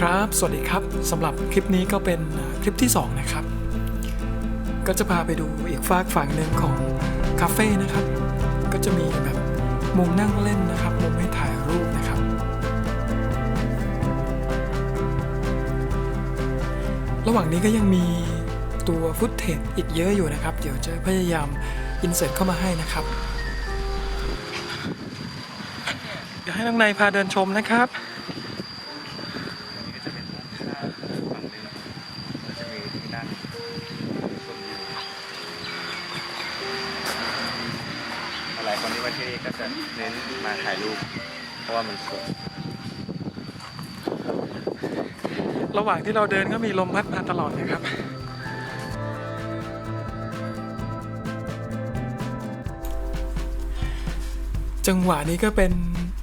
ครับ สวัสดีครับสำหรับคลิปนี้ก็เป็นคลิปที่ 2 นะครับ ก็จะพาไปดูอีกฝากฝั่งหนึ่งของคาเฟ่นะครับ ก็จะมีแบบมุมนั่งเล่นนะครับ มุมให้ถ่ายรูปนะครับ ระหว่างนี้ก็ยังมีตัวฟุตเทจอีกเยอะอยู่นะครับ เดี๋ยวจะพยายามอินเสิร์ตเข้ามาให้นะครับ เดี๋ยวให้น้องนายพาเดินชมนะครับ นี่ก็จะเป็นห้องข้าวฝั่งหนึงก็จะมีที่ นั่งชมวิวหลายคนที่มาที่นี่ก็จะเน้นมาถ่ายรูป เพราะว่ามันสวยระหว่างที่เราเดินก็มีลมพัดมาตลอดนะครับจังหวะนี้ก็เป็น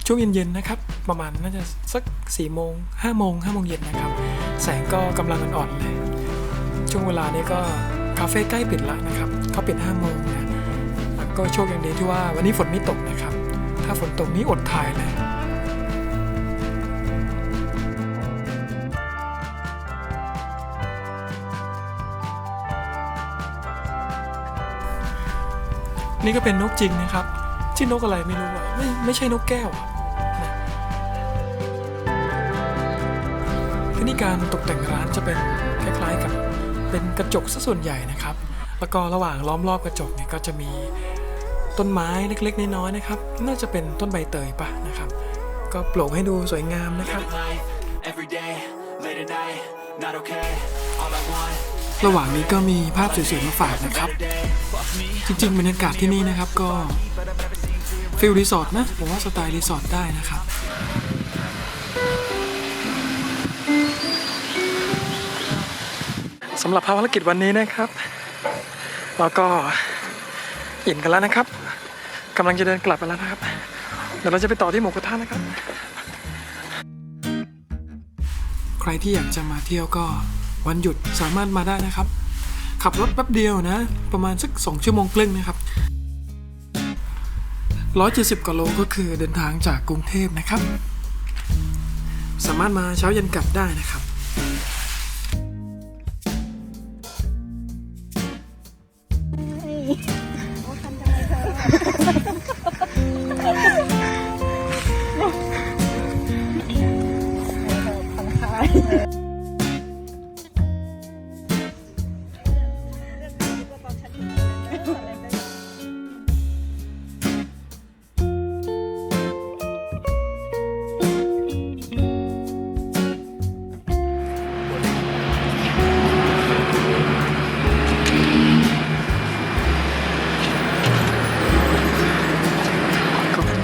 ช่วงเย็นๆนะครับ ประมาณน่าจะสัก4ี่โมงห้าโมงห้าโมงเย็นนะครับ แสงก็กำลังอ่อนๆเลย ช่วงเวลานี้ก็คาเฟ่ใกล้ปิดแล้วนะครับเขาปิด5โมงนะก็โชคยังดีที่ว่าวันนี้ฝนไม่ตกนะครับ ถ้าฝนตกนี้อดถ่ายเลยนี่ก็เป็นนกจริงนะครับ ชื่อนกอะไรไม่รู้อะไม่ไม่ใช่นกแก้วอะนะที่นี่การตกแต่งร้านจะเป็นคล้ายๆกับ เป็นกระจกซะส่วนใหญ่นะครับ แล้วก็ระหว่างล้อมรอบกระจกเนี่ยก็จะมีต้นไม้เล็กๆน้อยๆนะครับ น่าจะเป็นต้นใบเตยปะนะครับ ก็ปร่งให้ดูสวยงามนะครับ ระหว่างนี้ก็มีภาพสวยๆมาฝากนะครับ จริงๆบรรยากาศที่นี่นะครับก็ฟิลรีสอร์ทนะผมว่าสไตล์รีสอร์ทได้นะครับำหรับภารกิจวันนี้นะครับเราก็อิ่มกันแล้วนะครับกำลังจะเดินกลับไปแล้วนะครับ เดี๋ยวเราจะไปต่อที่หมูกระทะนะครับ ใครที่อยากจะมาเที่ยวก็วันหยุดสามารถมาได้นะครับ ขับรถแป๊บเดียวนะ ประมาณสัก2ชั่วโมงครึ่งนะครับ170กว่าโลก็คือเดินทางจากกรุงเทพนะครับ สามารถมาเช้าเย็นกลับได้นะครับ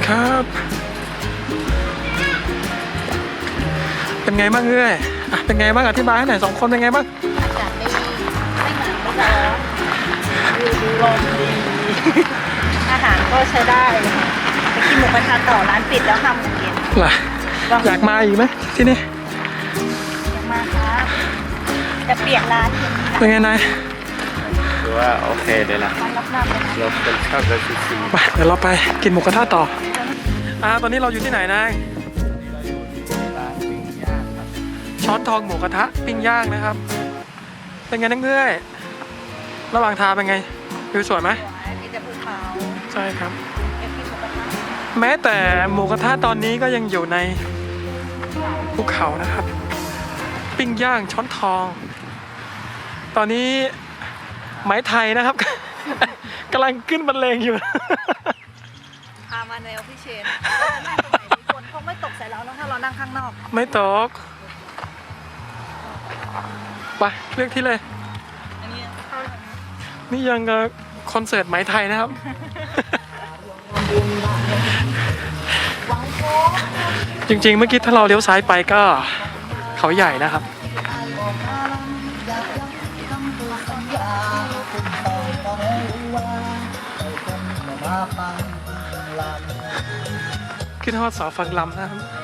คุณครับ เป็นไงบ้างเอ้ยอะเป็นไงบ้างอธิบายให้หน่อยสองคนเป็นไงบ้างอากาศดีไม่หนาวไม่ร้อนวิวดีลมดี อาหารก็ใช้ได้ไปกินหมูกระทะต่อร้านปิดแล้วค่ะโมงเย็นล่ะอยากมาอีกไหมที่นี่อยากมาครับจะเปลี่ยนร้านเย็นนี้เป็นไงนายคือ ว่าโอเคเลยนะร้านรับน้ำเลยนะเราเป็นชอบกันซีซีไปเดี๋ยวเราไปกินหมูกระทะต่ออ่าตอนนี้เราอยู่ที่ไหนนายร้านปิ้งย่างครับช้อนทองหมูกระทะปิ้งย่างนะครับ เป็นไงนักเงื่อยระหว่างทางเป็นไงวิวสวยไหมมีแต่ภูเขาใช่ครับเอ็กซ์ที่หมูกระทะแม้แต่หมูกระทะตอนนี้ก็ยังอยู่ในภูเขานะครับ ปิ้งย่างช้อนทอง ตอนนี้ ไม้ไทยนะครับ กำลังขึ้นบรรเลงอยู่ พามาแนวพี่เชนเราจะนั่งตรงไหนดีคนคงไม่ตกใส่เราเนอะถ้าเรานั่งข้างนอก ไม่ตกไปเลือกที่เลย อันนี้เข้าทางนี้นี่ยังกับคอนเสิร์ตไหมไทยนะครับ จริงๆ เมื่อกี้ถ้าเราเลี้ยวซ้ายไปก็เขาใหญ่นะครับ ขึ้นฮอดเสาฟังลำนะครับ